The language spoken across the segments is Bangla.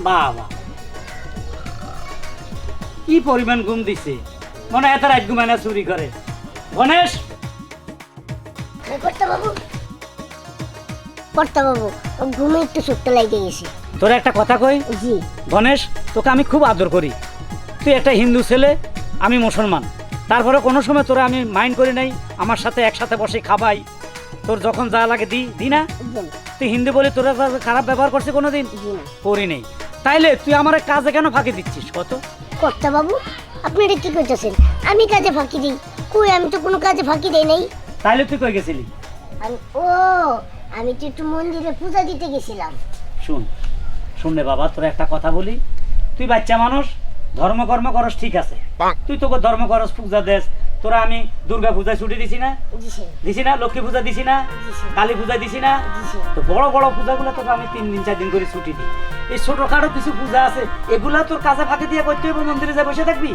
বাবা। কি পরিমাণ ঘুম দিছে? মনে এত রাত ঘুমায় চুরি করে। গণেশ? কর্তা বাবু কর্তা বাবু ঘুমে একটু ছোট্ট লাগে গেছে। তোর একটা কথা কই? জি। গণেশ তোকে আমি খুব আদর করি। তুই একটা হিন্দু ছেলে আমি মুসলমান। তারপরে কোনো সময় তোরা আমি মাইন্ড করি নাই আমার সাথে একসাথে বসে খাবাই। তোর যখন যা লাগে দি দি না? তুই হিন্দু বলে তোরা খারাপ ব্যবহার করছে কোনোদিন? করি নেই। তাইলে তুই আমার কাজে কেন ফাঁকি দিচ্ছিস? কত? কর্তা বাবু আপনি এটা কি করতেছেন? আমি কাজে ফাঁকি দিই। কই আমি তো কোনো কাজে ফাঁকি দেই নাই। তাইলে তুই কই গেছিলি? আমি ও আমি তো একটু মন্দিরে পূজা দিতে গেছিলাম। শুন শুন রে বাবা তোর একটা কথা বলি। তুই বাচ্চা মানুষ ধর্মকর্ম করস ঠিক আছে। তুই তোকে ধর্ম করস পূজা দেস। তোরা আমি দুর্গা পূজায় ছুটি দিছি না? দিছি। না? লক্ষ্মী পূজা দিছি না? কালী পূজা দিছি না? তো বড় বড় পূজাগুলো তোকে আমি তিন দিন চার দিন করে ছুটি দিই। এই ছোটখাটো কিছু পূজা আছে এগুলা তোর কাজে ফাঁকি দিয়ে করতে হবে মন্দিরে যা বসে থাকবি?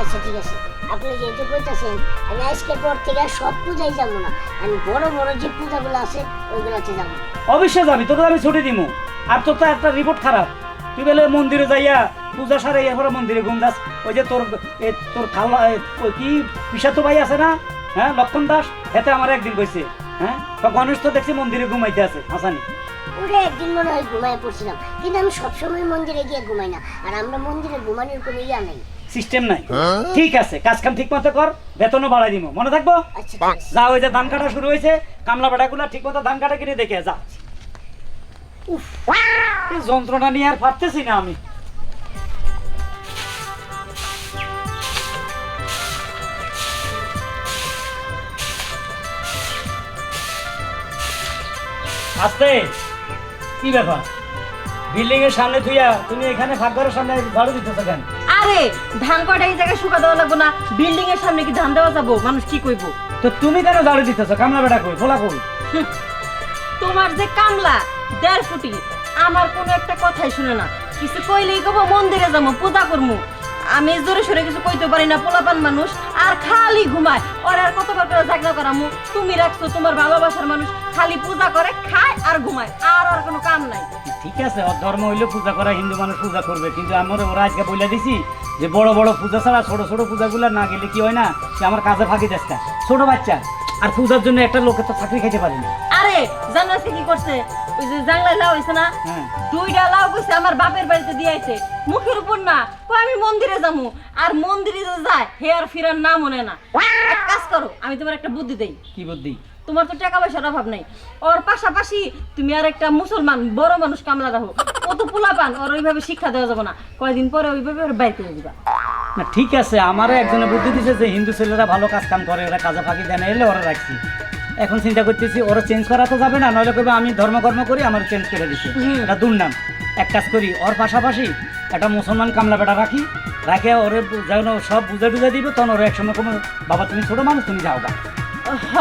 আচ্ছা ঠিক আছে। আপনি যেহেতু কইতাছেন আমি আজকের পর থেকে সব পূজায় যাব না। আমি বড় বড় যে পূজাগুলো আছে ওইগুলোতে যাব। অবশ্যই যাবি তোকে আমি ছুটি দিমু। আর তোর তো একটা রিপোর্ট খারাপ। তুই বলে মন্দিরে যাইয়া পূজা সারে এরপরে মন্দিরে ঘুম যাস ওই যে তোর তোর এ, ওই কি পিসাতো ভাই আছে না? হ্যাঁ লক্ষণ দাস? হেতে আমার একদিন কইছে হ্যাঁ? তো গণেশ তো দেখছি মন্দিরে ঘুমাইতে আছে হাসানি। ওরে একদিন মনে হয় ঘুমায় পড়ছিলাম। কিন্তু আমি সবসময় মন্দিরে গিয়ে ঘুমাই না। আর আমরা মন্দিরে ঘুমানোর কোনো ইয়া নেই। সিস্টেম নাই। ঠিক আছে কাজ কাম ঠিক মতো কর বেতনও বাড়াই দিব মনে থাকব? আচ্ছা। যা ওই যে ধান কাটা শুরু হয়েছে কামলা বেটাগুলা ঠিক মতো ধান কাটা কিনে দেখে যা। যন্ত্রণা নিয়ে আর পারতেছি না আমি। আস্তে। কি ব্যাপার? বিল্ডিং এর সামনে থুইয়া তুমি এখানে ফাঁকঘরের সামনে ঝাড়ু দিতেছো কেন? আরে ধান কয়টা এই জায়গায় শুকা দেওয়া লাগবো না। বিল্ডিং এর সামনে কি ধান দেওয়া যাব? মানুষ কি কইবো? তো তুমি কেন ঝাড়ু দিতেছো? কামলা বেটা কই? ভোলা কই? তোমার যে কামলা দেড় ফুটি আমার কোনো একটা কথাই শুনে না। কিছু কইলেই কব মন্দিরে যাব পূজা করমু আমি জোরে সরে কিছু কইতে পারি না পোলাপান মানুষ আর খালি ঘুমায়। ওর আর কতবার করে জাগনা করামু? তুমি রাখছো তোমার ভালোবাসার মানুষ খালি পূজা করে খায় আর ঘুমায় আর আর কোনো কাম নাই। ঠিক আছে ওর ধর্ম হইলে পূজা করা হিন্দু মানুষ পূজা করবে কিন্তু আমরা ওরা আজকে বলে দিছি যে বড় বড় পূজা ছাড়া ছোট ছোট পূজাগুলো না গেলে কি হয় না সে আমার কাজে ফাঁকি দেশ ছোট বাচ্চা আর পূজার জন্য একটা লোকের তো চাকরি খাইতে পারি না। আরে জানো আজকে কি করছে? ওই যে জাংলা লাউ হয়েছে না হ্যাঁ। দুইটা লাউ কইছে আমার বাপের বাড়িতে দিয়াইছে মুখের উপর না কই আমি মন্দিরে যামু আর মন্দিরে যায় হে আর ফিরার নাম মনে না। এক কাজ করো আমি তোমার একটা বুদ্ধি দেই। কি বুদ্ধি? তোমার তো টাকা পয়সার অভাব নাই। ওর পাশাপাশি তুমি আর একটা মুসলমান বড় মানুষ কামলা রাখো কত পোলা পান ওর ওইভাবে শিক্ষা দেওয়া যাবে না। কয়দিন পরে ওইভাবে ওর বাইর করে দিবা। না ঠিক আছে আমারও একজনে বুদ্ধি দিছে যে হিন্দু ছেলেরা ভালো কাজ কাম করে ওরা কাজে ফাঁকি দেয় না এলে ওরা রাখছি। এখন চিন্তা করতেছি ওরা চেঞ্জ করা তো যাবে না নইলে কবে আমি ধর্মকর্ম করি আমার চেঞ্জ করে দিচ্ছে হুম। এটা দুর্নাম। এক কাজ করি ওর পাশাপাশি একটা মুসলমান কামলা বেটা রাখি রাখে ওরে যেন সব বুঝে টুঝে দিবে তখন ওর একসময় কোনো বাবা তুমি ছোট মানুষ তুমি যাও গা। হ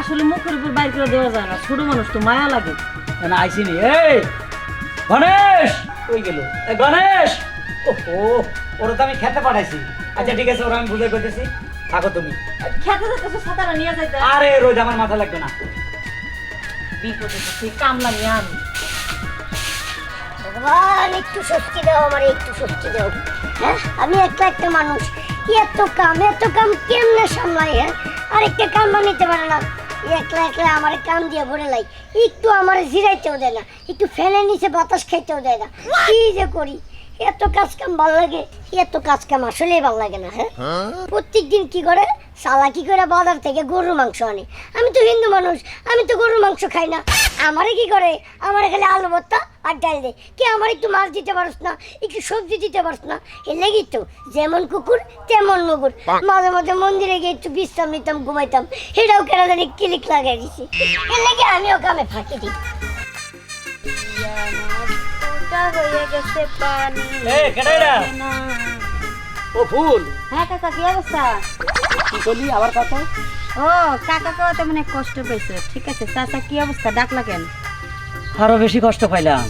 আসলে মুখের উপর বাইর করে দেওয়া যায় না। ছোট মানুষ তো মায়া লাগে। না আইসিনি এই গণেশ! ওই গেল? গণেশ! ওহো ওরা তো আমি খেতে পাঠাইছি। আচ্ছা ঠিক আছে ওরা আমি বুঝে করতেছি থাকো তুমি। খেতে যেতেছো সাঁতারা নিয়ে যাইতে। আরে রোজ আমার মাথা লাগবে না। বিপদে সেই কামলা নিয়ে আমি ভগবান একটু শক্তি দাও আমার একটু শক্তি দাও। হ্যাঁ? আমি একটা একটা মানুষ। এত কাম এত কাম কেমনে সামলাই হ্যাঁ? আরেকটা কাম নিতে পারে না। একলা একলা আমার কাম দিয়ে ভরে লাই। একটু আমার জিরাইতেও দেয় না। একটু ফ্যানের নিচে বাতাস খাইতেও দেয় না। কি যে করি। এত কাজ কাম ভালো লাগে, এত কাজ কাম আসলেই ভালো লাগে না হ্যাঁ? প্রত্যেক দিন কি করে? সালা কি করে বাজার থেকে গরুর মাংস আনে? আমি তো হিন্দু মানুষ, আমি তো গরুর মাংস খাই না। আমারে কি করে? আমার খালি আলু ভর্তা আর ডাল দেয়। কি আমার একটু মাছ দিতে পারস না, একটু সবজি দিতে পারস না? এর লেগেই তো যেমন কুকুর, তেমন মুগুর। মাঝে মাঝে মন্দিরে গিয়ে একটু বিশ্রাম নিতাম, ঘুমাইতাম। সেটাও কেন জানি ক্লিক লাগাই দিছি। এর লেগে আমিও কামে ফাঁকি দিই। হয়ে গেছে পানি এ কেডাইরা ও ফুল। হ্যাঁ কাকা কি অবস্থা? কি করলি? আবার কথা? ও কাকা কেউ তো মানে কষ্ট পেয়েছে। ঠিক আছে চাচা কি অবস্থা? ডাকলা কেন? আরও বেশি কষ্ট পাইলাম।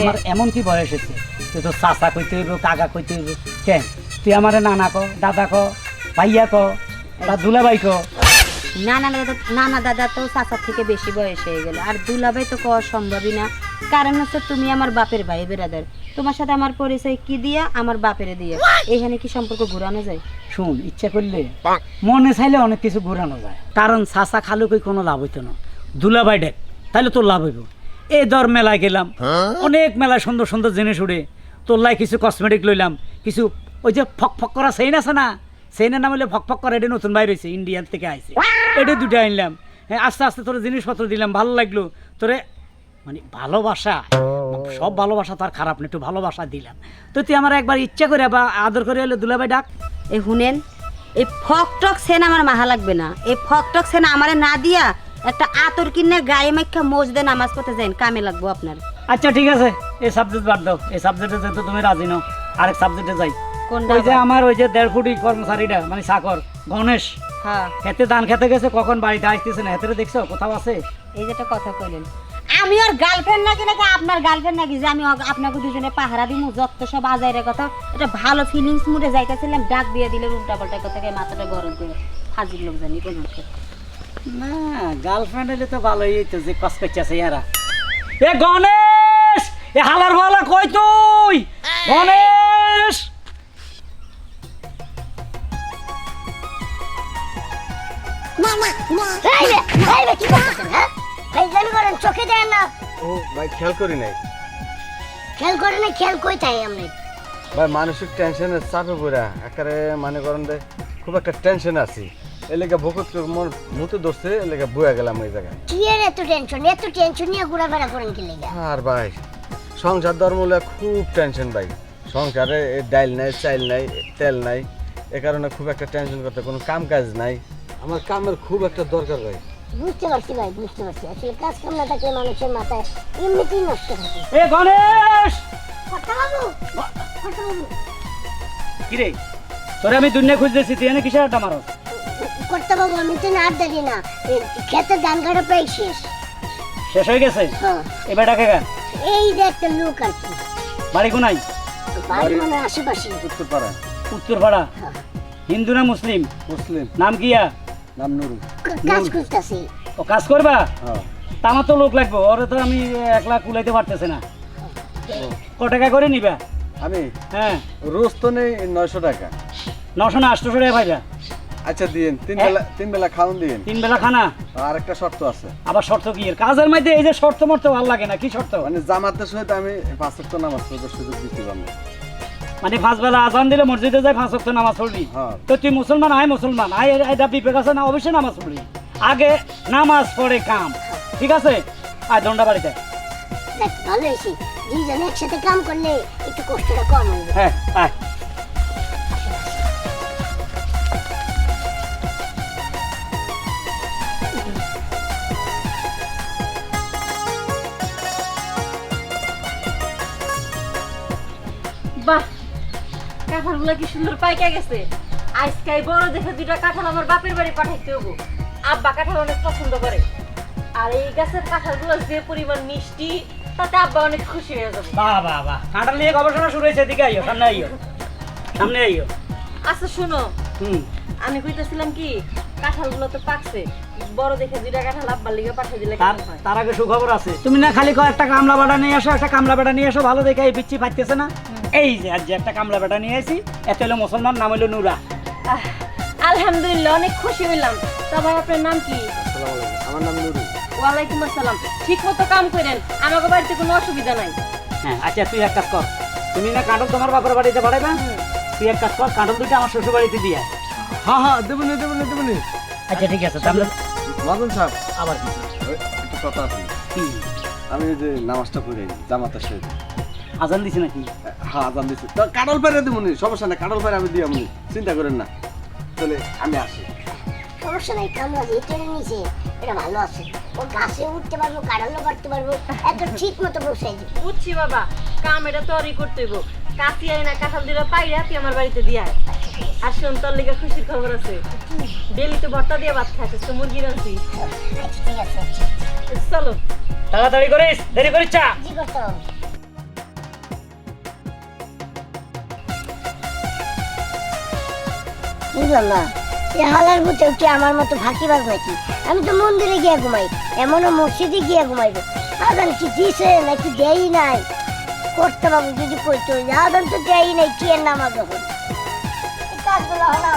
আমার এমন কি বয়স হয়েছে? তুই তো চাচা কইতে হইব কাকা কইতে হইব। কেন তুই আমারে নানা ক দাদা ক ভাইয়া ক বা দুলাভাই ক। নানা দাদা নানা দাদা তো চাচার থেকে বেশি বয়স হয়ে গেল। আর দুলাভাই তো কওয়া সম্ভবই না। কারণ হচ্ছে তুমি আমার বাপের ভাই বেরাদার। তোমার সাথে আমার পরিচয় কি দিয়া আমার বাপেরে দিয়ে? এখানে কি সম্পর্ক ঘুরানো যায়? শুন ইচ্ছা করলে মনে চাইলে অনেক কিছু ঘোরানো যায়। কারণ চাচা খালু কই কোনো লাভ হইতো না। দুলাবাই ডেক তাহলে তোর লাভ হইব। এই দর মেলায় গেলাম। অনেক মেলায় সুন্দর সুন্দর জিনিস উড়ে। তোর লাই কিছু কসমেটিক লইলাম। কিছু ওই যে ফক ফক করা সেইন আছে না? সেইনের নাম হলে ফক ফক করা। এটা নতুন বাইর হয়েছে ইন্ডিয়ান থেকে আইছে। এটা দুটো আনলাম। হ্যাঁ আস্তে আস্তে তোর জিনিসপত্র দিলাম। ভালো লাগল। তোরে মানে ভালোবাসা সব ভালোবাসা তার খারাপ না একটু ভালোবাসা দিলাম। তো তুই আমার একবার ইচ্ছা করে বা আদর করে হলে দুলাভাই ডাক। এই শুনেন এই ফকটক সেন আমার মাহা লাগবে না। এই ফকটক সেন আমারে না দিয়া একটা আতর কিনে গায়ে মাইখা মসজিদে নামাজ পড়তে যাইন কামে লাগবো আপনার। আচ্ছা ঠিক আছে। এই সাবজেক্ট বাদ দাও। এই সাবজেক্টে যেহেতু তুমি রাজি নও আরেক সাবজেক্টে যাই। ওই যে আমার ওই যে দেড় ফুটি কর্মচারীটা মানে চাকর গণেশ। হ্যাঁ। খেতে ধান খেতে গেছে কখন বাড়িতে আসতেছে না? হেতে দেখছ? কোথাও আছে? এই যেটা কথা কইলেন আমি ওর গার্লফ্রেন্ড নাকি নাকি আপনার গার্লফ্রেন্ড নাকি? যে আমি আপনাকে দুজনে পাহারা দিমু যত সব আজাইরের কথা। এটা ভালো ফিলিংস মুডে যাইতেছিলাম ডাক দিয়ে দিলে উল্টা পাল্টা কথা থেকে মাথাটা গরম করে হাজির লোক জানি কেন না গার্লফ্রেন্ড হলে তো ভালোই তো যে কস করছে ইয়ারা এ গণেশ! এ হালার ভালা কই তুই? গণেশ! এই রে, এই রে, কি করতেছেন, হ্যাঁ? ফাইজলামি করেন, চোখে দেন না। ও ভাই খেয়াল করি নাই। খেয়াল করে না খেয়াল কই তাই আমরা ভাই মানসিক টেনশনের চাপে পড়া একারে মানে করেন দে খুব একটা টেনশন আছি। এলাকা ভুকুত মোর মুতে ধরছে এলাকা বয়ে গেলাম ওই জায়গায়। কি এর এত টেনশন এত টেনশন নিয়ে ঘোরাফেরা করেন কি লেগে? আর ভাই সংসার ধর্মলে খুব টেনশন ভাই। সংসারে ডাইল নাই চাইল নাই তেল নাই। এ কারণে খুব একটা টেনশন করতে কোনো কাম কাজ নাই। আমার কামের খুব একটা দরকার ভাই। বুঝতে পারছি ভাই বুঝতে পারছি। আসলে কাজ কাম না থাকলে মানুষের মাথায় এমনিতেই নষ্ট থাকে। এ গণেশ! কর্তাবাবু কর্তাবাবু কিরে? তোরে আমি দুনিয়া খুঁজতেছি তুই এনে কিসের আড্ডা মারো কর্তাবাবু আমি তো না দাঁড়ি না। ক্ষেতের ধান কাটা প্রায় শেষ। শেষ হয়ে গেছে? হ্যাঁ। এবার ডাকে গা এই যে একটা লোক আর কি। বাড়ি কোনাই বাড়ি মানে আশেপাশে। উত্তর পাড়া উত্তরপাড়া? হ্যাঁ। হিন্দু না মুসলিম? মুসলিম। নাম কিয়া নাম নুরু কাজ করতেছি ও কাজ করবা? হ্যাঁ। তা আমার তো লোক লাগবে ওরে তো আমি একলা কুলাইতে পারতেছে না। ক টাকা করে নিবা? আমি? হ্যাঁ। রোজ তো নেই নয়শো টাকা। নশো না আটশোশো টাকা ভাইবা আচ্ছা দিন তিন। বেলা তিন বেলা খাওন দিন তিন বেলা খানা? আর একটা শর্ত আছে। আবার শর্ত কি? এর? কাজের মধ্যে এই যে শর্ত মর্ত ভালো লাগে না কি শর্ত? মানে জামাতের সহিত আমি পাঁচ তো নামাজ পড়তে সুযোগ দিতে পারব মানে পাঁচ বেলা আজান দিলে মসজিদে যায় পাঁচ ওয়াক্ত নামাজ পড়বি। হ্যাঁ। তো তুই মুসলমান আয় মুসলমান। আয় এটা বিবেক আছে না অবশ্যই নামাজ পড়বি। আগে নামাজ পড়ে কাম। ঠিক আছে? আয় দণ্ডা বাড়িতে। ভালো হয়েছে। দুইজন একসাথে কাম করলে একটু কষ্টটা কম হবে হ্যাঁ আয়। বাহ কাঁঠালগুলো কি সুন্দর পাইকা গেছে? আজকাই বড় দেখে দুটা কাঁঠাল আমার বাপের বাড়ি পাঠাইতে হব। আব্বা কাঁঠাল অনেক পছন্দ করে। আর এই গাছের কাঁঠালগুলো যে পরিমাণ মিষ্টি তাতে আব্বা অনেক খুশি হয়ে যাবে। বাহ বাহ বাহ। কাঁঠাল নিয়ে গবেষণা শুরু হয়েছে এদিকে আইও সামনে আইও। সামনে আইও। আচ্ছা শোনো। হুম। আমি কইতেছিলাম কি কাঁঠালগুলো তো পাকছে। বড় দেখে দুইটা কাঁঠাল আব্বার লিগে পাঠিয়ে দিলে তার হয়? আগে সুখবর আছে। তুমি না খালি কয় একটা কামলা বাটা নিয়ে আসো একটা কামলা বাটা নিয়ে আসো ভালো দেখে এই পাইতেছে না? এই যে আজ যে একটা কামলা বেটা নিয়ে আসি এত হলো মুসলমান নাম হলো নুরা। আলহামদুলিল্লাহ অনেক খুশি হইলাম। তা ভাই আপনার নাম কি? আসসালামু আলাইকুম আমার নাম নুরু ওয়ালাইকুম আসসালাম। ঠিক মতো কাম করেন আমাকে বাড়িতে কোনো অসুবিধা নাই। হ্যাঁ আচ্ছা তুই এক কাজ কর। তুমি না কাঁটল তোমার বাপের বাড়িতে বাড়াইবা তুই এক কাজ কর কাঁটল দুটো আমার শ্বশুর বাড়িতে দিয়ে। হ্যাঁ হ্যাঁ দেবনি দেবনি দেবনি আচ্ছা ঠিক আছে তাহলে মদন সাহেব আবার কি? একটু কথা আছে। কি আমি ওই যে নামাজটা পড়ে জামাতের সহিত আজান দিছি নাকি? হ্যাঁ আজান দিচ্ছি তো কাডল পাইরে দেবনি সমস্যা নাই কাডল পাইরে আমি দিয়ে আমি চিন্তা করেন না। তাহলে আমি আসি। সমস্যা নাই কামলা যেটা নিচে এটা ভালো আছে। ও গাছে উঠতে পারব কাড়ালো করতে পারব এত ঠিক মতো দিবে। বুঝছি বাবা কাম এটা তরি করতে হইব। কাশি আই না কাঁঠাল দিলে পাইরা তুই আমার বাড়িতে দিয়ে আর শোন তোর লিগে খুশির খবর আছে। ডেলি তো ভর্তা দিয়ে ভাত খাচ্ছিস তো মুরগি রাখছি আচ্ছা ঠিক আছে। চলো। তাড়াতাড়ি করিস দেরি করিস চা। জি করতে বুঝলাম না? এ হালার উঠে আমার মতো নাকি? আমি তো মন্দিরে গিয়ে ঘুমাই, এমনও মসজিদে গিয়ে ঘুমাইবো। আদান কি দিছে নাকি নাই? করতে যদি কইতো যে আদান তো নাই, কি এর এই কাজগুলো হলো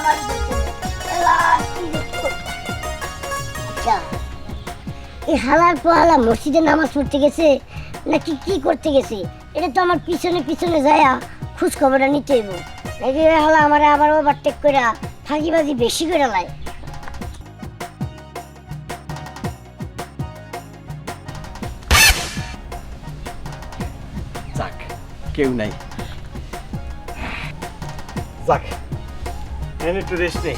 এই হালার পোহালা মসজিদে নামাজ পড়তে গেছে নাকি কি করতে গেছে? এটা তো আমার পিছনে পিছনে যায়া খোঁজ খবরটা নিতে হইব। নাকি এ হালা আমার আবার ওভারটেক করে ফাঁকিবাজি বেশি করে লাই যাক, কেউ নাই। যাক একটু রেস্ট নেই।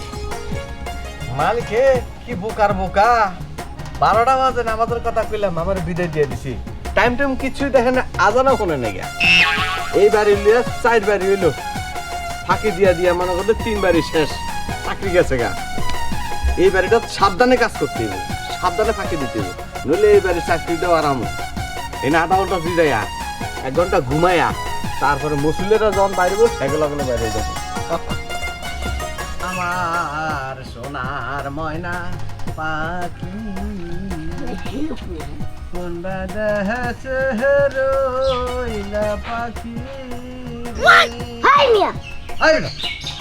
মালিকে, কি বোকার বোকা। বারোটা বাজে, নামাজের কথা কইলাম, আমার বিদায় দিয়ে দিছি। টাইম টাইম কিছুই দেখে না, আজানও কোনে নেই এই বাড়ি লিয়ে চার বাড়ি হইল। ফাঁকি দিয়া দিয়া মনে করলে তিন বাড়ি শেষ চাকরি গেছে গা। এই বাড়িটা সাবধানে কাজ করতে হবে সাবধানে ফাঁকি দিতে হবে নইলে এই বাড়ি চাকরি দেওয়া আরাম এই না আধা ঘণ্টা জিরাইয়া এক ঘণ্টা ঘুমাইয়া তারপরে মুসলিরা যখন বাইরব সেগুলো গুলো বাইরে যাব আমার সোনার ময়না পাখি পাখি হাই মিয়া!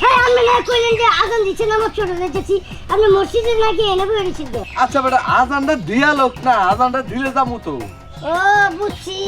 হ্যাঁ আমি না কইলেন যে আজান দিচ্ছে নামাজ চলে যাচ্ছি আপনি মসজিদে নাকি এনে বেরিয়েছেন আচ্ছা বেটা আজানটা দিয়া লোক না আজানটা দিলে যাব তো। ও বুঝছি।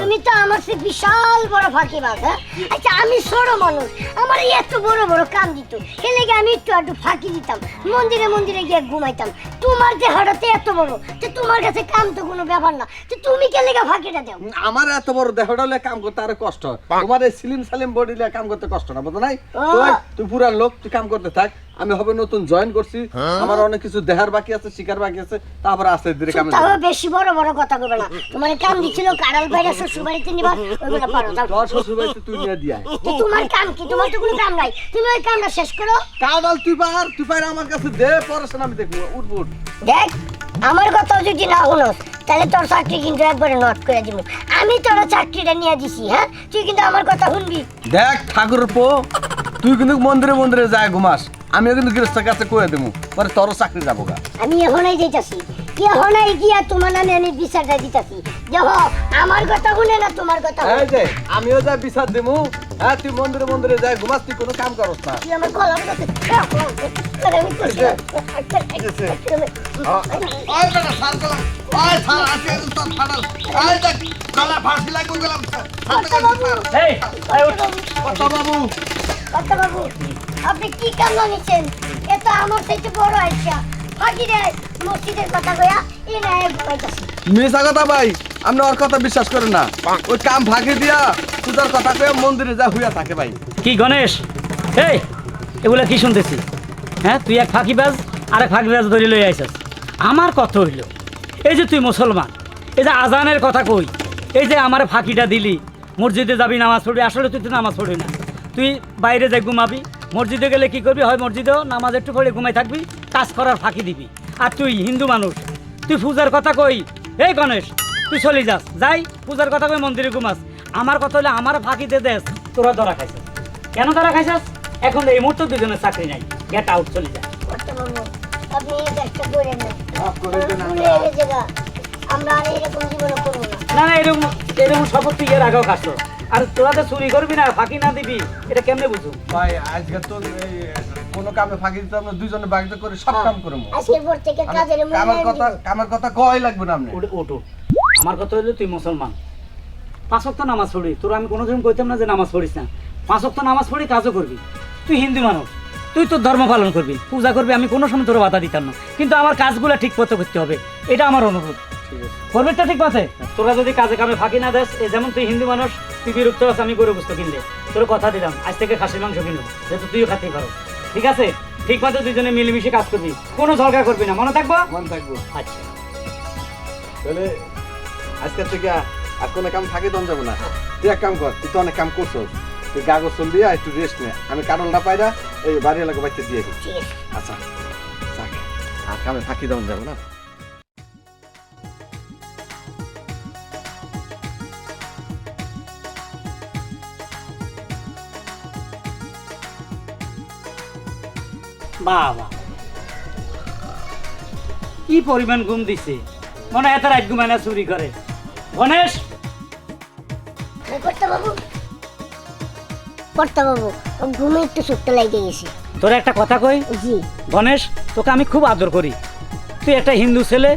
তুমি তো আমার সে বিশাল বড় ফাঁকিবাজ হ্যাঁ? আচ্ছা আমি ছোট মানুষ। আমার এত বড় বড় কাম দিত। এলে আমি একটু একটু ফাঁকি দিতাম। মন্দিরে মন্দিরে গিয়ে ঘুমাইতাম। তোমার যে হঠাৎ এত বড় তো তোমার কাছে কাম তো কোনো ব্যাপার না তো তুমি কে লেগে ফাঁকিটা দাও? আমার এত বড় দেহটা হলে কাম করতে আরও কষ্ট। তোমার এই সিলিম সালিম বডি কাম করতে কষ্ট না বুঝো নাই? তুই তুই পুরা লোক তুই কাম করতে থাক। আমি হবে নতুন জয়েন করছি। আমার অনেক কিছু দেহার বাকি আছে শিকার বাকি আছে তারপরে আস্তে ধীরে কামে তাও বেশি বড় বড় কথা কবে না। তোমার কাম দিছিল কারাল বাইরে শ্বশুর বাড়িতে নিবা ওইগুলো পারো যাও। তোর শ্বশুর বাড়িতে তুই নিয়ে দিয়া তো তোমার কাম কি? তোমার তো কোনো কাম নাই। তুমি ওই কামটা শেষ করো। কাদাল তুই পার তুই পার আমার কাছে দে পড়াশোনা আমি দেখব। উঠবো উঠ। দেখ আমার কথা যদি না শুনোস তাহলে তোর চাকরি কিন্তু একবারে নট করে দিব আমি তোর চাকরিটা নিয়ে দিছি হ্যাঁ? তুই কিন্তু আমার কথা শুনবি। দেখ ঠাকুর পো তুই কিন্তু মন্দিরে মন্দিরে যায় ঘুমাস। আমিও কিন্তু গৃহস্থের কাছে কয়ে দেবো পরে তোর চাকরি যাব গা আমি এখনই যেতেছি কি এখনই গিয়া তোমার নামে আমি বিচারটা দিতেছি দেখো আমার কথা শুনে না তোমার কথা এই যে আমিও যা বিচার দেবো হ্যাঁ তুই মন্দিরে মন্দিরে যায় ঘুমাস তুই কোনো কাম করস না তুই আমার কলম বাবু বাবু আপনি কি কাম নিচ্ছেন? এটা আমার থেকে বড় আইসা। ফাঁকি দেয় মসজিদের কথা কয়া এ না মিশা কথা ভাই আপনি ওর কথা বিশ্বাস করেন না। ওই কাম ফাঁকি দিয়া তুই তোর কথা কয়ে মন্দিরে যা হইয়া থাকে ভাই। কি গণেশ? এই এগুলা কি শুনতেছি? হ্যাঁ তুই এক ফাঁকিবাজ আর এক ফাঁকিবাজ ধরে লই আইসাস আমার কথা হইল এই যে তুই মুসলমান এই যে আজানের কথা কই এই যে আমার ফাঁকিটা দিলি মসজিদে যাবি নামাজ পড়বি আসলে তুই তো নামাজ পড়বি না। তুই বাইরে যাই ঘুমাবি মসজিদে গেলে কি করবি? হয় মসজিদেও নামাজ একটু পড়ে ঘুমাই থাকবি কাজ করার ফাঁকি দিবি। আর তুই হিন্দু মানুষ তুই পূজার কথা কই? এই গণেশ তুই চলি যাস যাই পূজার কথা কই মন্দিরে ঘুমাস। আমার কথা হলে আমার ফাঁকি দে দেস তোরা ধরা খাইছিস। কেন ধরা খাইছিস? এখন এই মুহূর্তে দুজনের চাকরি নাই। গেট আউট চলে করেন না। করে এরকম না এরকম এরকম শপথ তুই এর আগেও খাস আর তোরা তো চুরি করবি না ফাঁকি না দিবি এটা কেমনে বুঝু ভাই আজকে তো কোনো কামে ফাঁকি দিতে আমরা দুইজনে বাগিতে করে সব কাম করব। আজকের পর থেকে কাজের আমি- কামের কথা। কামের কথা কয় লাগবে না আপনি। ওট ওট। আমার কথা হইল তুই মুসলমান। পাঁচ ওয়াক্ত নামাজ পড়ি তোর আমি কোনোদিন কইতাম না যে নামাজ পড়িস না। পাঁচ ওয়াক্ত নামাজ পড়ি কাজও করবি। তুই হিন্দু মানুষ। তুই তোর ধর্ম পালন করবি। পূজা করবি আমি কোনো সময় তোর বাধা দিতাম না। কিন্তু আমার কাজগুলো ঠিক মতো করতে হবে। এটা আমার অনুরোধ। করবি তো ঠিক পথে তোরা যদি কাজে কামে ফাঁকি না দেস যেমন তুই হিন্দু মানুষ তুই বিরক্ত আস আমি গরু বুঝতে কিনলে তোর কথা দিলাম আজ থেকে খাসির মাংস কিনবো যেহেতু তুইও খাতেই পারো। ঠিক আছে? ঠিক মতো দুজনে মিলেমিশে কাজ করবি কোনো ঝগড়া করবি না মনে থাকব? মন থাকব। আচ্ছা। তাহলে আজকে থেকে আর কোনো কাম ফাঁকি দন যাব না। তুই এক কাম কর তুই তো অনেক কাম করছস। তুই গা গোসল দিয়া একটু রেস্ট নে। আমি কারণটা পাইরা এই বাড়ি এলাকা বাচ্চা দিয়ে আচ্ছা আর কামে ফাঁকি দন যাব না। বাবা। কি পরিমাণ ঘুম দিছে? মনে এত রাত ঘুমায় না চুরি করে। গণেশ? হ্যাঁ কর্তা বাবু কর্তা বাবু ঘুমে একটু সুট্টা লাগিয়ে গেছে। তোর একটা কথা কই? জি। গণেশ তোকে আমি খুব আদর করি। তুই একটা হিন্দু ছেলে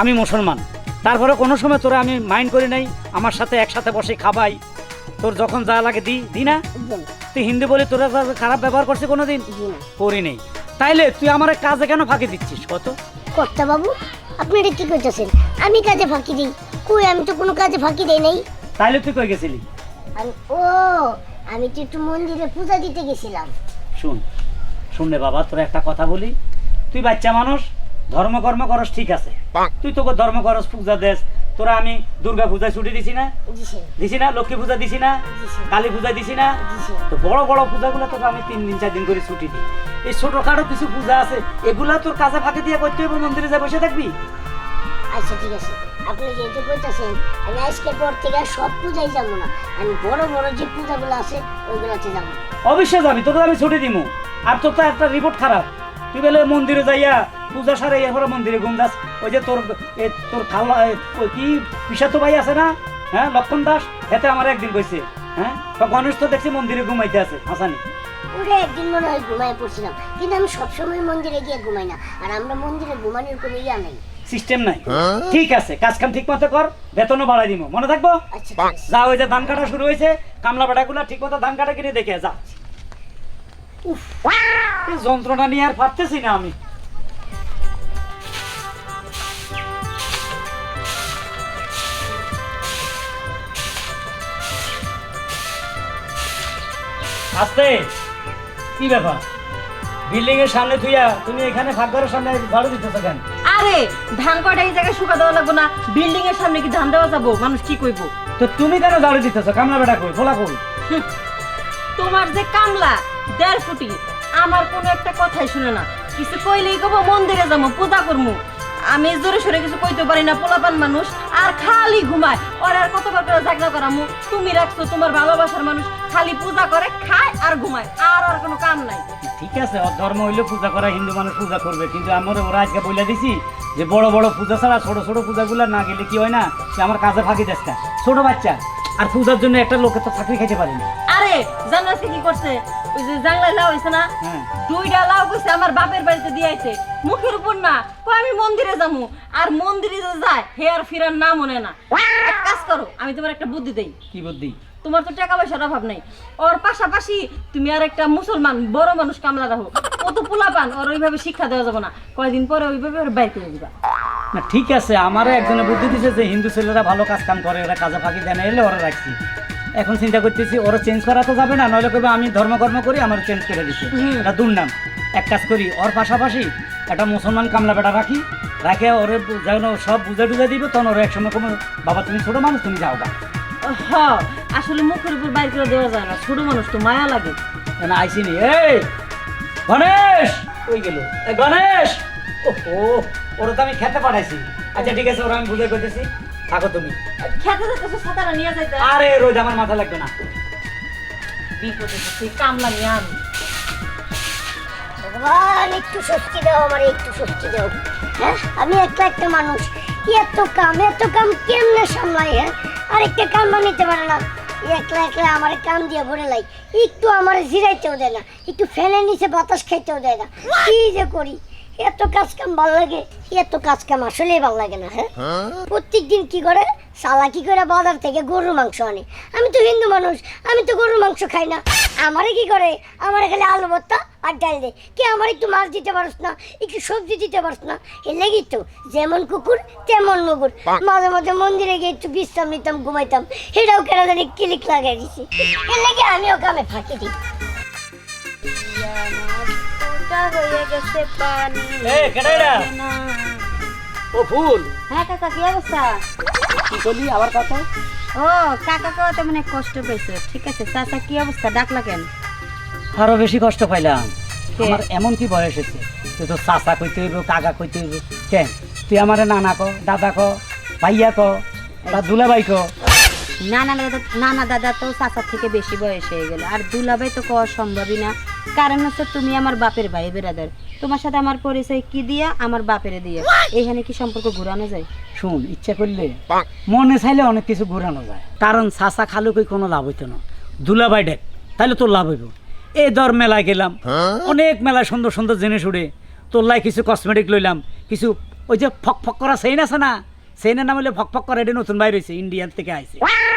আমি মুসলমান। তারপরে কোনো সময় তোরা আমি মাইন্ড করি নাই আমার সাথে একসাথে বসে খাবাই। তোর যখন যা লাগে দি দি না? তুই হিন্দু বলে তোরা খারাপ ব্যবহার করছে কোনো দিন করি নেই। তাইলে তুই আমার কাজে কেন ফাঁকি দিচ্ছিস? কত? কর্তা বাবু আপনি এটা কি করতেছেন আমি কাজে ফাঁকি দিই। কই আমি তো কোনো কাজে ফাঁকি দেই নাই। তাইলে তুই কই গেছিলি? আমি ও আমি তো একটু মন্দিরে পূজা দিতে গেছিলাম। শুন শুন রে বাবা তোর একটা কথা বলি। তুই বাচ্চা মানুষ ধর্মকর্ম করস ঠিক আছে। তুই তোকে ধর্ম করস পূজা দেস। তোরা আমি দুর্গা পূজায় ছুটি দিছি না? জি দিছি না? লক্ষ্মী পূজা দিছি না? কালী পূজা দিছি না? তো বড় বড় পূজাগুলো তোকে আমি তিন দিন চার দিন করে ছুটি দিই। এই ছোটখাটো কিছু পূজা আছে এগুলা তোর কাজে ফাঁকি দিয়ে করতে হবে মন্দিরে যা বসে থাকবি? আচ্ছা ঠিক আছে। আপনি যেহেতু কইতাছেন আমি আজকের পর থেকে সব পূজাই যাব না। আমি বড় বড় যে পূজাগুলো আছে ওইগুলোতে যাব। অবশ্যই যাবি তোকে আমি ছুটি দিমু। আর তোর তো একটা রিপোর্ট খারাপ। তুই বলে মন্দিরে যাইয়া পূজা সারে এরপরে মন্দিরে ঘুম দাস ওই যে তোর তোর খালা ওই কি পিসাতো ভাই আছে না? হ্যাঁ লক্ষণ দাস? হেতে আমার একদিন কইছে হ্যাঁ? তো গণেশ তো দেখছি মন্দিরে ঘুমাইতে আছে হাসানি। একদিন মনে হয় ঘুমায় পড়ছিলাম। কিন্তু আমি সবসময় মন্দিরে গিয়ে ঘুমাই না। আর আমরা মন্দিরে ঘুমানোর কোনো ইয়া নেই। সিস্টেম নাই। ঠিক আছে কাজ কাম ঠিক মতো কর বেতনও বাড়াই দিব মনে থাকব? আচ্ছা। যা ওই যে ধান কাটা শুরু হয়েছে কামলা বেটাগুলা ঠিক মতো ধান কাটা কিনে দেখে যা। যন্ত্রণা নিয়ে আর পারতেছি না আমি। আস্তে। কি ব্যাপার? বিল্ডিং এর সামনে থুইয়া তুমি এখানে ফাঁকঘরের সামনে ঝাড়ু দিতেছো কেন? আরে ধান কয়টা এই জায়গায় শুকা দেওয়া লাগবো না? বিল্ডিং এর সামনে কি ধান দেওয়া যাব? মানুষ কি কইবো? তো তুমি কেন ঝাড়ু দিতেছো? কামলা বেটা কই? বলা কই? তোমার যে কামলা দেড় ফুটি আমার কোনো একটা কথাই শুনে না। কিছু কইলেই কব মন্দিরে যাব পূজা করমু। আমি জোরে সরে কিছু কইতে পারি না পোলাপান মানুষ আর খালি ঘুমায়। ওর আর কতবার করে জাগনা করামু তুমি রাখছো তোমার ভালোবাসার মানুষ খালি পূজা করে খায় আর ঘুমায়। আর আর কোনো কাম নাই। ঠিক আছে ওর ধর্ম হইলে পূজা করা হিন্দু মানুষ পূজা করবে। কিন্তু আমার ওরা আজকে বলে দিছি যে বড় বড় পূজা ছাড়া ছোট ছোট পূজাগুলো না গেলে কি হয় না সে আমার কাজে ফাঁকি দেশ ছোট বাচ্চা আর পূজার জন্য একটা লোকে তো চাকরি খেতে পারে না। আরে জানো আজকে কি করছে? ওই যে জাংলায় লাউ হয়েছে না হ্যাঁ। দুইটা লাউ কইছে আমার বাপের বাড়িতে দিয়াইছে মুখের উপর না কই আমি মন্দিরে যামু? আর মন্দিরে যে যায় হে আর ফিরার নাম মনে না। এক কাজ করো আমি তোমার একটা বুদ্ধি দেই। কি বুদ্ধি? তোমার তো টাকা পয়সার অভাব নাই। ওর পাশাপাশি তুমি আর একটা মুসলমান বড় মানুষ কামলা রাখো। ও তো পোলা পান ওর ওইভাবে শিক্ষা দেওয়া যাবে না। কয়দিন পরে ওইভাবে ওর বাইর করে দিবা না ঠিক আছে আমারও একজনে বুদ্ধি দিছে যে হিন্দু ছেলেরা ভালো কাজ কাম করে ওরা কাজে ফাঁকি দেয় না এলে ওরা রাখছি। এখন চিন্তা করতেছি ওরা চেঞ্জ করা তো যাবে না নইলে কবে আমি ধর্মকর্ম করি আমার চেঞ্জ করে হুম। এটা দুর্নাম এক কাজ করি ওর পাশাপাশি একটা মুসলমান কামলা বেটা রাখি রাখে ওরে বু- যেন সব বুঝে টুঝে দিবে তখন ওরা একসময় কোনো বাবা তুমি ছোট মানুষ তুমি যাও গা। হ আসলে মুখের উপর বাইর করে দেওয়া যায় না ছোট মানুষ তো মায়া লাগে। কেন আইসিনি এই গণেশ! ওই গেল? গণেশ! ওহো ওরা তো আমি খেতে পাঠাইছি। আচ্ছা ঠিক আছে ওরা আমি বুঝে করতেছি থাকো তুমি। খেতে যেতেছো নিয়ে যাইতে। আরে রোজ আমার মাথা লাগবে না। বিপদে কামলা নিয়ে আমি ভগবান একটু স্বস্তি দাও আমার একটু স্বস্তি দাও। হ্যাঁ? আমি একটা একটা মানুষ। এত কাম এত কাম কেমনে সামলাই হ্যাঁ? আর একটা কাম বানাইতে পারে না। একলা একলা আমার কাম দিয়ে ভরে লাই। একটু আমার জিরাইতেও দেয় না। একটু ফ্যানের নিচে বাতাস খাইতেও দেয় না। কি যে করি। এত কাজ কাম ভালো লাগে এত কাজ কাম আসলে ভালো লাগে না হ্যাঁ? প্রত্যেক দিন কি করে? সালা কি করে বাজার থেকে গরুর মাংস আনে? আমি তো হিন্দু মানুষ আমি তো গরুর মাংস খাই না। আমারে কি করে? আমার খালি আলু ভর্তা আর ডাল দে। কে আমার একটু মাছ দিতে পারস না একটু সবজি দিতে পারস না? এর লেগেই তো যেমন কুকুর তেমন মুগুর। মাঝে মাঝে মন্দিরে গিয়ে একটু বিশ্রাম নিতাম ঘুমাইতাম। সেটাও কেন জানি ক্লিক লাগাই দিছি। এর লেগে আমিও কামে ফাঁকি দিই। হয়ে গেছে পানি। এ কেডা এটা? ও ফুল। হ্যাঁ কাকা কি অবস্থা? কি করলি? আবার কথা? ও কাকা কওয়াতে মানে কষ্ট পেয়েছে। ঠিক আছে চাচা কি অবস্থা? ডাকলা কেন? আরও বেশি কষ্ট পাইলাম। আমার এমন কি বয়স হয়েছে? তুই তো চাচা কইতে হইব কাকা কইতে হইব। কেন তুই আমার নানা ক দাদা ক ভাইয়া ক বা দুলাভাই ক নানা দাদা নানা দাদা তো চাচার থেকে বেশি বয়স হয়ে গেল। আর দুলাভাই তো কওয়া সম্ভবই না। কারণ হচ্ছে তুমি আমার বাপের ভাই বেরাদার তোমার সাথে আমার পরিচয় কি দিয়া আমার বাপেরে দিয়ে? এখানে কি সম্পর্ক ঘুরানো যায়? শুন, ইচ্ছা করলে মনে চাইলে অনেক কিছু ঘোরানো যায়। কারণ চাচা খালুকই কোনো লাভ হইতো না। দুলাবাই ডেক তাহলে তোর লাভ হইব। এই দর মেলায় গেলাম। অনেক মেলায় সুন্দর সুন্দর জিনিস উড়ে। তোর লাই কিছু কসমেটিক লইলাম। কিছু ওই যে ফক ফক করা সেইন আছে না? সেইনের নাম হলে ফক ফক করা, এটা নতুন বাইর হয়েছে ইন্ডিয়ান থেকে আইছে।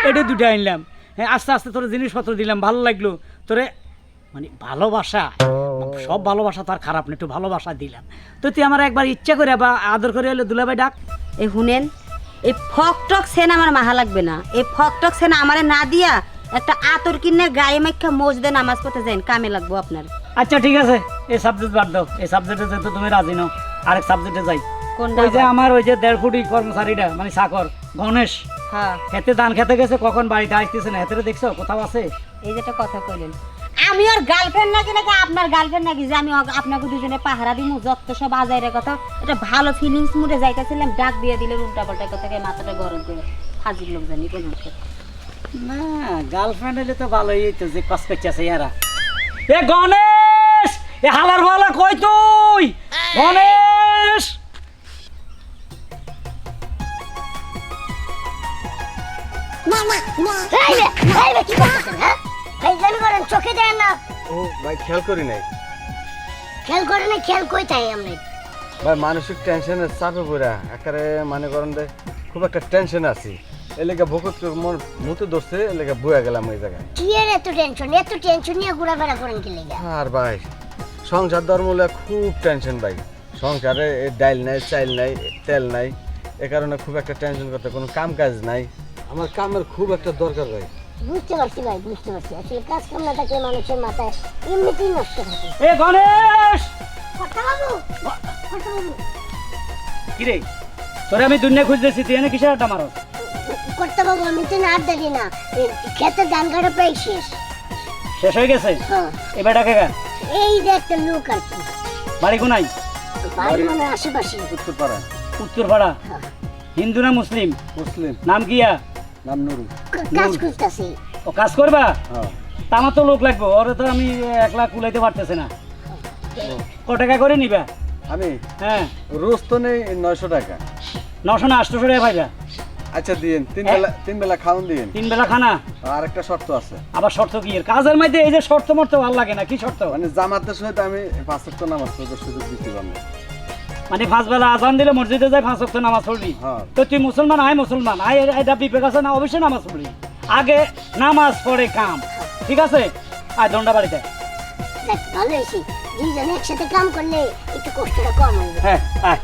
এটা দুটো আনলাম। হ্যাঁ আস্তে আস্তে তোর জিনিসপত্র দিলাম, ভালো লাগল। তোরে মানে ভালোবাসা সব ভালোবাসা তার খারাপ না একটু ভালোবাসা দিলাম। তো তুই আমার একবার ইচ্ছা করে বা আদর করে হলে দুলাভাই ডাক। এই শুনেন এই ফকটক সেন আমার মাহা লাগবে না। এই ফকটক সেন আমারে না দিয়া একটা আতর কিনে গায়ে মাইখা মসজিদে নামাজ পড়তে যাইন কামে লাগবো আপনার। আচ্ছা ঠিক আছে। এই সাবজেক্ট বাদ দাও। এই সাবজেক্টে যেহেতু তুমি রাজি নও আরেক সাবজেক্টে যাই। কোনটা ওই যে আমার ওই যে দেড় ফুটি কর্মচারীটা মানে চাকর গণেশ। হ্যাঁ। খেতে ধান খেতে গেছে কখন বাড়িতে আসতেছে না? হেতে দেখছ? কোথাও আছে? এই যেটা কথা কইলেন আমি ওর গার্লফ্রেন্ড নাকি নাকি আপনার গার্লফ্রেন্ড নাকি যে আমি আপনাকে দুজনে পাহারা দিমু যত সব আজাইরের কথা এটা ভালো ফিলিংস মুডে যাইতেছিলাম ডাক দিয়ে দিলে উল্টা পাল্টা কথা মাথাটা গরম করে হাজির লোক জানি কোন না গার্লফ্রেন্ড হলে তো ভালোই তো যে কস করছে ইয়ারা। এ গণেশ এ হালার ভালা কই তুই? গণেশ! এই রে, এই রে, কি করতেছেন, হ্যাঁ? ফাইজলামি করেন, চোখে দেন না। ও ভাই খেয়াল করি নাই। খেয়াল করে না খেয়াল কই তাই আপনি ভাই মানসিক টেনশনের চাপে পড়া। একারে মানে করেন যে খুব একটা টেনশন আছি। এলাকা বহুত মোর মুতে ধরছে এলাকা বয়ে গেলাম এই জায়গায়। কি এর এত টেনশন এত টেনশন নিয়ে ঘোরাফেরা করেন কি লেগে? আর ভাই সংসার ধর্মলে খুব টেনশন ভাই। সংসারে ডাইল নাই চাইল নাই তেল নাই। এ কারণে খুব একটা টেনশন করতে কোনো কাম কাজ নাই। আমার কামের খুব একটা দরকার ভাই। বুঝতে পারছি ভাই বুঝতে পারছি। আসলে কাজ কাম না থাকলে মানুষের মাথায় এমনিতেই নষ্ট থাকে। এ গণেশ! তোরে আমি দুনিয়া খুঁজতেছি তুই এনে কিসের আড্ডা মারো কর্তাবাবু আমি তো আর দেখি না। ক্ষেতে ধান কাটা প্রায় শেষ। শেষ হয়ে গেছে? হ্যাঁ। এবার ডাকে গা এই যে একটা লোক আর কি। বাড়ি কোনাই বাড়ি মানে আশেপাশে। উত্তর পাড়া উত্তর পাড়া হ্যাঁ। হিন্দু না মুসলিম? মুসলিম। নাম কিয়া নাম নুরু কাজ করতেছি ও কাজ করবা? হ্যাঁ। তা আমার তো লোক লাগবে ওরে তো আমি একলা কুলাইতে পারতেছে না। ক টাকা করে নিবা? আমি? হ্যাঁ। রোজ তো নেই নয়শো টাকা। নশো না আটশোশো টাকা পাইবা। আচ্ছা দিন তিন। বেলা তিন বেলা খাওয়ান দিন তিন বেলা খানা? আর একটা শর্ত আছে। আবার শর্ত কি এর? কাজের মধ্যে এই যে শর্ত মর্ত ভালো লাগে না কি শর্ত? মানে জামাতের সহিত আমি পাঁচ তো নামাজ পড়তে সুযোগ দিতে পারব মানে ফাঁস বেলা আজান দিলে মসজিদে যাই ফাঁস হচ্ছে নামাজ পড়বি। হ্যাঁ। তো তুই মুসলমান আয় মুসলমান। আয় এটা বিবেক আছে না? অবশ্যই নামাজ পড়বি। আগে নামাজ পড়ে কাম। ঠিক আছে? আয় দণ্ডা বাড়িতে ভালো হয়েছি। দুইজনে একসাথে কাম করলে একটু কষ্টটা কম হবে হ্যাঁ আয়।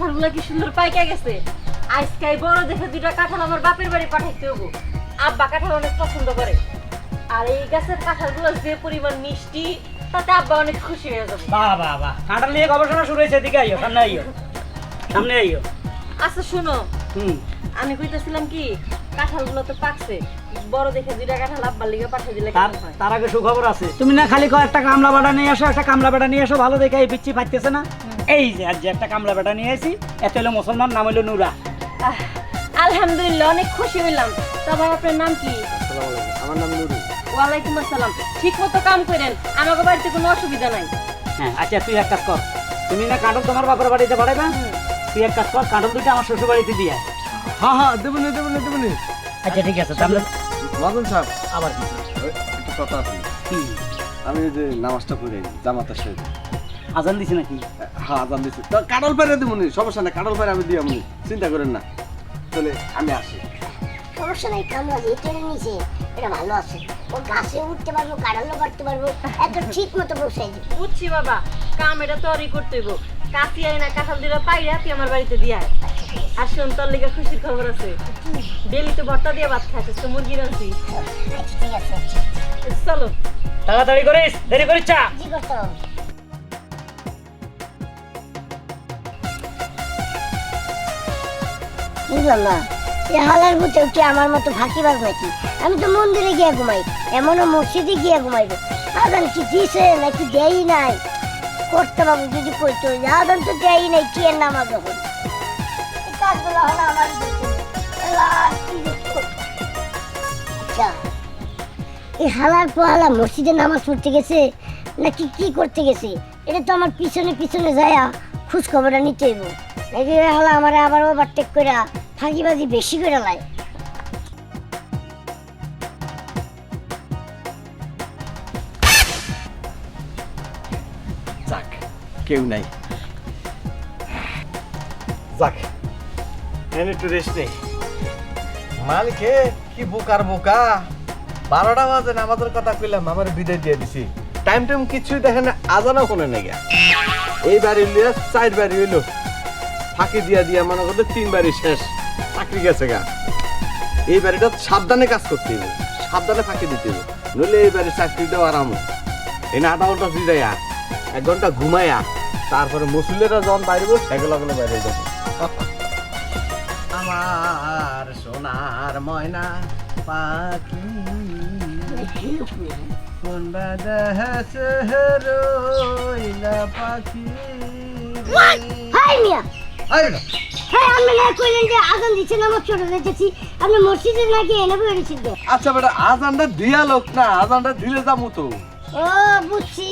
কাঁঠালগুলো কি সুন্দর পাইকা গেছে? আজকে এই বড় দেখে কাঁঠাল আমার বাপের বাড়ি পাঠাইতে হব। আব্বা কাঁঠাল অনেক পছন্দ করে। আর এই গাছের কাঁঠালগুলো যে পরিমাণ মিষ্টি তাতে আব্বা অনেক খুশি হয়ে যাবে। বাহ বাহ বাহ। কাঁঠাল নিয়ে গবেষণা শুরু হয়েছে এদিকে আইও সামনে আইও। সামনে আইও। আচ্ছা শোনো। হুম। আমি কইতেছিলাম কি কাঁঠালগুলো তো পাকছে। বড় দেখে দুইটা কাঁঠাল আব্বার লিগে পাঠিয়ে দিলে তার হয়? তার আগে সুখবর আছে। তুমি না খালি কয় একটা কামলা বাটা নিয়ে আসো একটা কামলা বাটা নিয়ে আসো ভালো দেখে এই বিচ্ছি পাইতেছে না? এই যে আজ যে একটা কামলা বেটা নিয়ে আসি এত হলো মুসলমান নাম হলো নুরা। আলহামদুলিল্লাহ অনেক খুশি হইলাম। তবে আপনার নাম কি? আমার নাম নুরু। ওয়ালাইকুম আসসালাম। ঠিক মতো কাম করেন আমাকে বাড়িতে কোনো অসুবিধা নাই। হ্যাঁ আচ্ছা তুই এক কাজ কর। তুমি না কাঁঠাল তোমার বাপের বাড়িতে বাড়াইবা তুই এক কাজ কর কাঁঠাল দুটো আমার শ্বশুর বাড়িতে দিয়ে। হ্যাঁ হ্যাঁ দেবনি দেবনি দেবনি আচ্ছা ঠিক আছে তাহলে মদন সাহেব আবার কি? একটু কথা আছে। কি আমি যে নামাজটা পড়ে জামাতের সহিত আজান দিছে নাকি? হ্যাঁ জান দিচ্ছি তো কাটল পাইরে দেবনি সমস্যা নাই কাটল পাইরে আমি দিয়ে আমনি চিন্তা করেন না। তাহলে আমি আসি। সমস্যা নাই কামলা যে টেনে নিছে এটা ভালো আছে। ও গাছে উঠতে পারব কাটতে পারব এত ঠিক মতো দিবে। বুঝছি বাবা কাম এটা তরি করতে হইব। কাশি আই না কাঁঠাল দিলে পাইরা তুই আমার বাড়িতে দিয়ে। আর শোন তোর লিগে খুশির খবর আছে। ডেলি তো ভর্তা দিয়ে ভাত খাচ্ছিস তো মুরগি রাঁধছি আচ্ছা ঠিক আছে। চলো। তাড়াতাড়ি করিস দেরি করিস চা। জি করতে বুঝলাম না। হালার কি আমার মতো নাকি আমি তো মন্দিরে গিয়ে ঘুমাই, এমনও মসজিদে গিয়ে ঘুমাইবো। আদান কি দিছে নাকি নাই? করতে যদি কইতো, আদান তো নাই, কি এর এই আচ্ছা হালার পোহালা মসজিদে নামাজ পড়তে গেছে নাকি কি করতে গেছে? এটা তো আমার পিছনে পিছনে যায়া খোঁজ খবরটা নিতে হইব নাকি হালা আমার আবার ওভারটেক করে ফাঁকিবাজি বেশি করে লাই। যাক, কেউ নাই। যাক একটু রেস্ট নেই। মালিকে, কি বোকার বোকা? বারোটা বাজে আমাদের কথা কইলাম, আমার বিদায় দিয়ে দিছি। টাইম টাইম কিছুই দেখে না আজানও কোনো নেই গা। এই বাড়ি লিয়ে চার বাড়ি হইল। ফাঁকি দিয়া দিয়া মনে করতে তিন বাড়ি শেষ চাকরি গেছে গা। এই বাড়িটা সাবধানে কাজ করতে হবে সাবধানে ফাঁকি দিতে হবে নইলে এই বাড়ি চাকরি দেওয়া আরাম এই না আধা ঘণ্টা জিরাইয়া এক ঘণ্টা ঘুমাইয়া তারপরে মুসলিরা যখন বাইরব সেগুলো গুলো বাইরে যাব আমার সোনার ময়না পাখি। পাখি হাই মিয়া। হ্যাঁ আপনি না কইলেন যে আজান দিচ্ছে নামাজ ছোট যেতেছি আপনি মসজিদে নাকি এনে বেরিয়েছেন আচ্ছা বেটা আজানটা দিয়া লোক না আজানটা দিলে যাব তো। ও বুঝছি।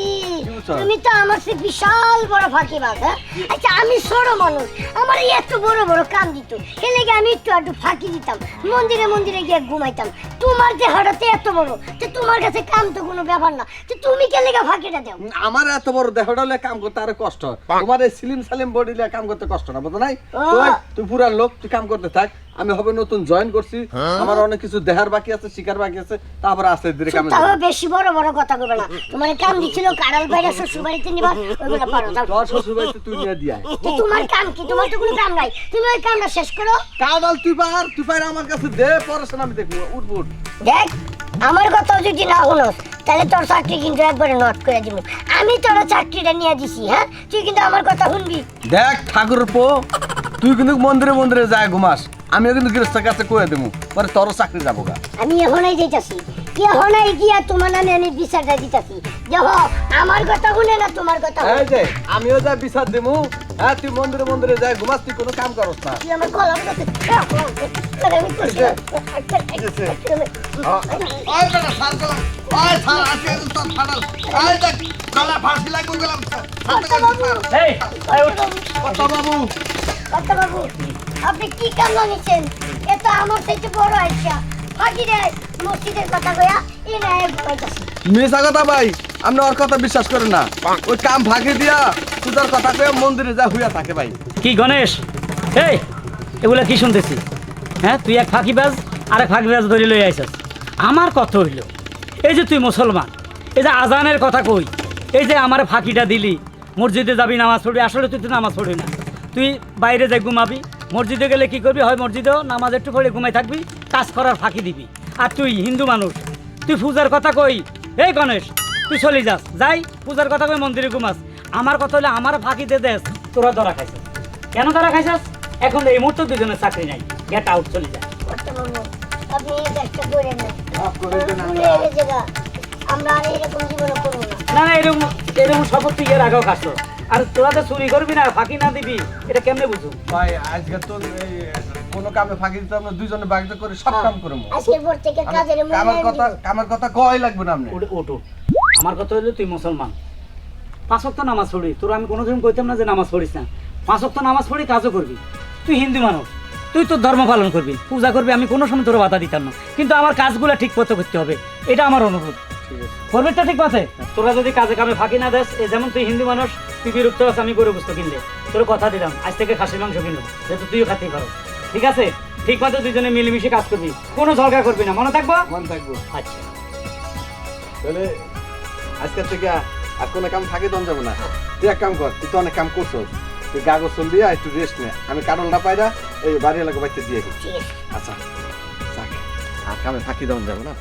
তুমি তো আমার সে বিশাল বড় ফাঁকিবাজ হ্যাঁ? আচ্ছা আমি ছোট মানুষ। আমার এই এত বড় বড় কাম দিত। এলে গিয়ে আমি একটু একটু ফাঁকি দিতাম। মন্দিরে মন্দিরে গিয়ে ঘুমাইতাম। তোমার যে হঠাৎ এত বড় তো তোমার কাছে কাম তো কোনো ব্যাপার না তো তুমি কে লেগে ফাঁকিটা দাও? আমার এত বড় দেহটা হলে কাম করতে আরও কষ্ট হয়। তোমার এই সিলিম সালিম বডি কাম করতে কষ্ট না বুঝো নাই? তুই তুই পুরান লোক তুই কাম করতে থাক। আমি হবে নতুন জয়েন করছি। আমার অনেক কিছু দেহার বাকি আছে শিকার বাকি আছে। তারপর আস্তে ধীরে কামে বেশি বড় বড় কথা কবে না। তোমার কাম দিছিল কাড়াল বাইরে শ্বশুর বাড়িতে নিবা। ওইগুলো পারো যাও। তোর শ্বশুর বাড়িতে তুই নিয়ে দিয়া তো তোমার কাম কি? তোমার তো কোনো কাম নাই। তুমি ওই কামটা শেষ করো। কামাল তুই পার তুই পার আমার কাছে দে পড়াশোনা আমি দেখব। উঠবো উঠ। দেখ আমার কথা যদি না শুনোস তাহলে তোর চাকরি কিন্তু একবারে নট করে দিব আমি তোর চাকরিটা নিয়ে দিছি হ্যাঁ? তুই কিন্তু আমার কথা শুনবি। দেখ ঠাকুর পো। তুই কিন্তু মন্দিরে মন্দিরে যায় ঘুমাস আমিও কিন্তু গৃহস্থের কাছে কয়ে দেবো পরে তোর চাকরি যাব গা। আমি এখনই যেতেছি এখনই গিয়া তোমার নামে আমি বিচারটা দিতেছি। দেখো আমার কথা শুনে না তোমার কথা এই যে আমিও যা বিচার দেবো হ্যাঁ তুই মন্দিরে মন্দিরে যায় ঘুমাস তুই কোনো কাম করস না। তুই আমার বাবু? বাবু আপনি কি কাম নিচ্ছেন এটা আমার থেকে বড় আইসা ফাঁকি দেয় মসজিদের কথা কয়া এ না ঘুমাইতেছি মিশা কথা ভাই আপনি ওর কথা বিশ্বাস করেন না। ওই কাম ফাঁকি দিয়া তুই কথা কয়ে মন্দিরে যা হুইয়া থাকে ভাই। কি গণেশ? এই এগুলা কি শুনতেছি? হ্যাঁ তুই এক ফাঁকিবাজ আর এক ফাঁকিবাজ ধরে লই আইসস আমার কথা হইল এই যে তুই মুসলমান এই যে আজানের কথা কই এই যে আমার ফাঁকিটা দিলি মসজিদে যাবি নামাজ পড়বি আসলে তুই তো নামাজ পড়বি না। তুই বাইরে যাই ঘুমাবি মসজিদে গেলে কি করবি? হয় মসজিদেও নামাজ একটু পড়ে ঘুমাই থাকবি কাজ করার ফাঁকি দিবি। আর তুই হিন্দু মানুষ তুই পূজার কথা কই? এই গণেশ তুই চলে যাস যাই পূজার কথা কই মন্দিরে ঘুমাস। আমার কথা হলে আমার ফাঁকি দে দেস তোরা ধরা খাইছিস। কেন ধরা খাইছিস? এখন এই মুহূর্তে দুজনের চাকরি নাই। গেট আউট চলে যা। না এরকম এরকম এরকম শপথ তুই এর আগেও খাস আর তোরা তো চুরি করবি না ফাঁকি না দিবি এটা কেমনে বুঝু ভাই আজকে তো কোনো কামে ফাঁকি দিতে আমরা দুইজনে বাগিতে করে সব কাম করব আজকের পর থেকে কাজের কামের কথা কামের কথা কয় লাগবে না আপনি। ওঠ। আমার কথা হলো তুই মুসলমান। পাঁচ ওয়াক্ত নামাজ পড়ি তোর আমি কোনোদিন কইতাম না যে নামাজ পড়িস না। পাঁচ ওয়াক্ত নামাজ পড়ি কাজও করবি। তুই হিন্দু মানুষ। তুই তোর ধর্ম পালন করবি। পূজা করবি আমি কোনো সময় তোর বাধা দিতাম না। কিন্তু আমার কাজগুলো ঠিক পথে করতে হবে। এটা আমার অনুরোধ। করবি তো ঠিক আছে তোরা যদি কাজে কামে ফাঁকি না দেস এ যেমন তুই হিন্দু মানুষ তুই বিরক্ত আস আমি গরু বুঝতে কিনলে? তোর কথা দিলাম আজ থেকে খাসির মাংস কিনবো যেহেতু তুইও খাতেই পারো। ঠিক আছে? ঠিক মতো দুজনে মিলেমিশে কাজ করবি কোনো ঝগড়া করবি না মনে থাকব? মন থাকব। আচ্ছা। তাহলে আজকের থেকে আর কোনো কাম ফাঁকি দন যাব না তুই এক কাম কর তুই তো অনেক কাম করছ তুই গা গোসল দিয়ে একটু রেস্ট নে। আমি কারণটা পাই না এই বাড়ি এলাকা বাড়িতে দিয়ে আচ্ছা আর কামে ফাঁকি দন যাব না।